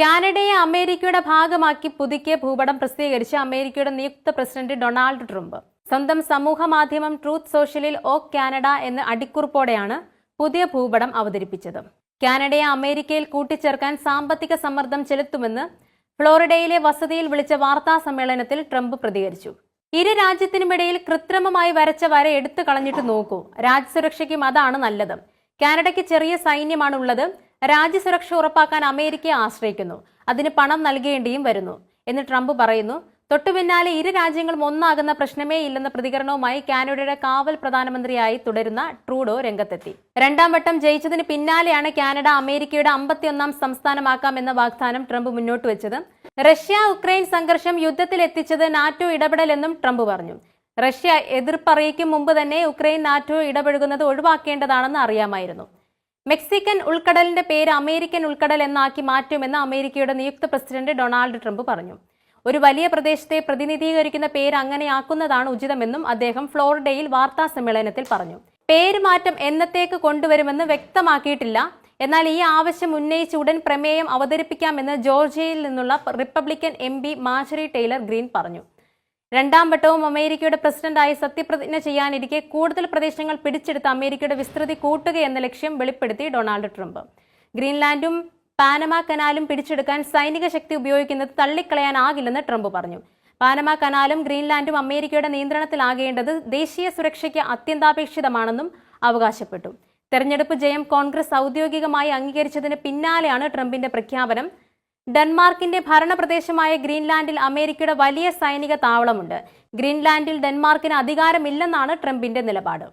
കാനഡയെ അമേരിക്കയുടെ ഭാഗമാക്കി പുതുക്കിയ ഭൂപടം പ്രസിദ്ധീകരിച്ച് അമേരിക്കയുടെ നിയുക്ത പ്രസിഡന്റ് ഡൊണാൾഡ് ട്രംപ്. സ്വന്തം സമൂഹ മാധ്യമം ട്രൂത്ത് സോഷ്യലിൽ ഓ കാനഡ എന്ന അടിക്കുറിപ്പോടെയാണ് പുതിയ ഭൂപടം അവതരിപ്പിച്ചത്. കാനഡയെ അമേരിക്കയിൽ കൂട്ടിച്ചേർക്കാൻ സാമ്പത്തിക സമ്മർദ്ദം ചെലുത്തുമെന്ന് ഫ്ലോറിഡയിലെ വസതിയിൽ വിളിച്ച വാർത്താ സമ്മേളനത്തിൽ ട്രംപ് പ്രതികരിച്ചു. ഇരു രാജ്യത്തിനുമിടയിൽ കൃത്രിമമായി വരച്ച വര എടുത്തു കളഞ്ഞിട്ട് നോക്കൂ. രാജ്യസുരക്ഷയ്ക്കും അതാണ് നല്ലത്. കാനഡയ്ക്ക് ചെറിയ സൈന്യമാണുള്ളത്. രാജ്യസുരക്ഷ ഉറപ്പാക്കാൻ അമേരിക്കയെ ആശ്രയിക്കുന്നു. അതിന് പണം നൽകേണ്ടിയും വരുന്നു. എന്ന് ട്രംപ് പറയുന്നു തൊട്ടു പിന്നാലെ ഇരു രാജ്യങ്ങളും ഒന്നാകുന്ന പ്രശ്നമേ ഇല്ലെന്ന പ്രതികരണവുമായി കാനഡയുടെ കാവൽ പ്രധാനമന്ത്രിയായി തുടരുന്ന ട്രൂഡോ രംഗത്തെത്തി. രണ്ടാം വട്ടം ജയിച്ചതിന് പിന്നാലെയാണ് കാനഡ അമേരിക്കയുടെ അമ്പത്തിയൊന്നാം സംസ്ഥാനമാക്കാമെന്ന വാഗ്ദാനം ട്രംപ് മുന്നോട്ട് വെച്ചത്. റഷ്യ ഉക്രൈൻ സംഘർഷം യുദ്ധത്തിൽ എത്തിച്ചത് നാറ്റോ ഇടപെടലെന്നും ട്രംപ് പറഞ്ഞു. റഷ്യ എതിർപ്പറിയിക്കും മുമ്പ് തന്നെ ഉക്രൈൻ നാറ്റോ ഇടപഴകുന്നത് ഒഴിവാക്കേണ്ടതാണെന്ന് അറിയാമായിരുന്നു. മെക്സിക്കൻ ഉൾക്കടലിന്റെ പേര് അമേരിക്കൻ ഉൾക്കടൽ എന്നാക്കി മാറ്റുമെന്ന് അമേരിക്കയുടെ നിയുക്ത പ്രസിഡന്റ് ഡൊണാൾഡ് ട്രംപ് പറഞ്ഞു. ഒരു വലിയ പ്രദേശത്തെ പ്രതിനിധീകരിക്കുന്ന പേര് അങ്ങനെയാക്കുന്നതാണ് ഉചിതമെന്നും അദ്ദേഹം ഫ്ലോറിഡയിൽ വാർത്താ സമ്മേളനത്തിൽ പറഞ്ഞു. പേര് മാറ്റം എന്നത്തേക്ക് കൊണ്ടുവരുമെന്ന് വ്യക്തമാക്കിയിട്ടില്ല. എന്നാൽ ഈ ആവശ്യം ഉന്നയിച്ച ഉടൻ പ്രമേയം അവതരിപ്പിക്കാമെന്ന് ജോർജിയയിൽ നിന്നുള്ള Republican M P Marjorie Taylor Greene പറഞ്ഞു. രണ്ടാം വട്ടവും അമേരിക്കയുടെ പ്രസിഡന്റായി സത്യപ്രതിജ്ഞ ചെയ്യാനിരിക്കെ കൂടുതൽ പ്രദേശങ്ങൾ പിടിച്ചെടുത്ത് അമേരിക്കയുടെ വിസ്തൃതി കൂട്ടുക എന്ന ലക്ഷ്യം വെളിപ്പെടുത്തി ഡൊണാൾഡ് ട്രംപ്. ഗ്രീൻലാൻഡും പാനമ കനാലും പിടിച്ചെടുക്കാൻ സൈനിക ശക്തി ഉപയോഗിക്കുന്നത് തള്ളിക്കളയാനാകില്ലെന്ന് ട്രംപ് പറഞ്ഞു. പാനമ കനാലും ഗ്രീൻലാൻഡും അമേരിക്കയുടെ നിയന്ത്രണത്തിലാകേണ്ടത് ദേശീയ സുരക്ഷയ്ക്ക് അത്യന്താപേക്ഷിതമാണെന്നും അവകാശപ്പെട്ടു. തെരഞ്ഞെടുപ്പ് ജയം കോൺഗ്രസ് ഔദ്യോഗികമായി അംഗീകരിച്ചതിന് പിന്നാലെയാണ് ട്രംപിന്റെ പ്രഖ്യാപനം ഡെൻമാർക്കിന്റെ ഭരണപ്രദേശമായ ഗ്രീൻലാൻഡിൽ അമേരിക്കയുടെ വലിയ സൈനിക താവളമുണ്ട്. ഗ്രീൻലാൻഡിൽ ഡെൻമാർക്കിന് അധികാരമില്ലെന്നാണ് ട്രംപിന്റെ നിലപാട്.